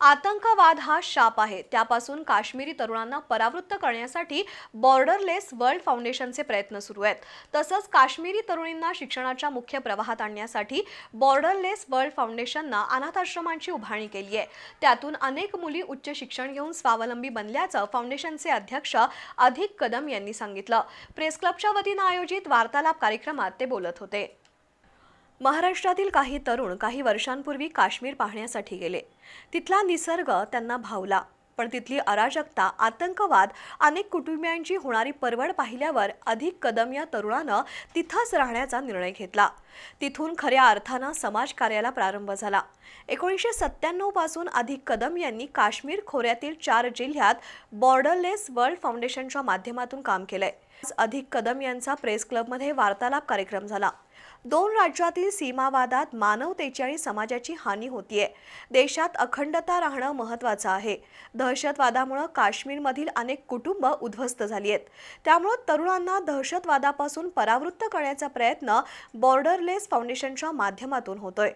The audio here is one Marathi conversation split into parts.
आतंकवाद हा शाप आहे. त्यापासून काश्मीरी तरुणांना परावृत्त करण्यासाठी बॉर्डरलेस वर्ल्ड फाउंडेशनचे प्रयत्न सुरू आहेत. तसंच काश्मीरी तरुणींना शिक्षणाच्या मुख्य प्रवाहात आणण्यासाठी बॉर्डरलेस वर्ल्ड फाउंडेशननं अनाथाश्रमांची उभारणी केली आहे. त्यातून अनेक मुली उच्च शिक्षण घेऊन स्वावलंबी बनल्याचं फाउंडेशनचे अध्यक्ष अधिक कदम यांनी सांगितलं. प्रेस क्लबच्या वतीनं आयोजित वार्तालाप कार्यक्रमात ते बोलत होते. महाराष्ट्रातील काही तरुण काही वर्षांपूर्वी काश्मीर पाहण्यासाठी गेले. तिथला निसर्ग त्यांना भावला. पण तिथली अराजकता आतंकवाद अनेक कुटुंबियांची होणारी परवड पाहिल्यावर अधिक कदम या तरुणानं तिथंच राहण्याचा निर्णय घेतला. तिथून खऱ्या अर्थानं समाजकार्याला प्रारंभ झाला. एकोणीसशे सत्त्याण्णवपासून अधिक कदम यांनी काश्मीर खोऱ्यातील चार जिल्ह्यात बॉर्डरलेस वर्ल्ड फाउंडेशनच्या माध्यमातून काम केलंय. अधिक कदम यांचा प्रेस क्लबमध्ये वार्तालाप कार्यक्रम झाला. दोन राज्यातील सीमावादात मानवतेची आणि समाजाची हानी होतीये. देशात अखंडता राहणं महत्त्वाचं आहे. दहशतवादामुळं काश्मीरमधील अनेक कुटुंब उद्ध्वस्त झाली आहेत त्यामुळं तरुणांना दहशतवादापासून परावृत्त करण्याचा प्रयत्न बॉर्डरलेस फाउंडेशनच्या माध्यमातून होतोय.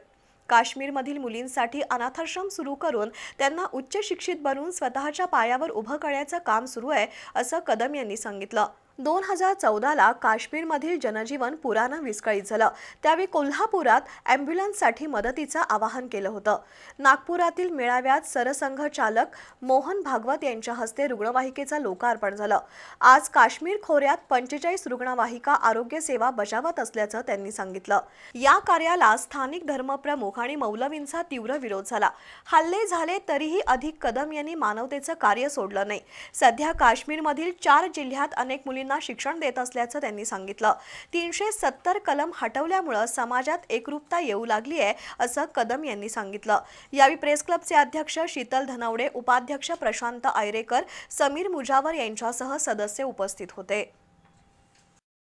काश्मीरमधील मुलींसाठी अनाथाश्रम सुरू करून त्यांना उच्च शिक्षित बनवून स्वतःच्या पायावर उभं करण्याचं काम सुरू आहे असं कदम यांनी सांगितलं. दोन हजार चौदाला काश्मीरमधील जनजीवन पुरानं विस्कळीत झालं. त्यावेळी कोल्हापुरात ॲम्ब्युलन्ससाठी मदतीचं आवाहन केलं होतं. नागपुरातील मेळाव्यात सरसंघ चालक मोहन भागवत यांच्या हस्ते रुग्णवाहिकेचं लोकार्पण झालं. आज काश्मीर खोऱ्यात पंचेचाळीस रुग्णवाहिका आरोग्य सेवा बजावत असल्याचं त्यांनी सांगितलं. या कार्याला स्थानिक धर्मप्रमुख आणि मौलवींचा तीव्र विरोध झाला. हल्ले झाले तरीही अधिक कदम यांनी मानवतेचं कार्य सोडलं नाही. सध्या काश्मीरमधील चार जिल्ह्यात अनेक मुली मुलींना शिक्षण देत असल्याचं त्यांनी सांगितलं. तीनशे सत्तर कलम हटवल्यामुळं समाजात एकरूपता येऊ लागली आहे असं कदम यांनी सांगितलं. यावेळी प्रेस क्लबचे अध्यक्ष शीतल धनवडे उपाध्यक्ष प्रशांत आयरेकर समीर मुजावर यांच्यासह सदस्य उपस्थित होते.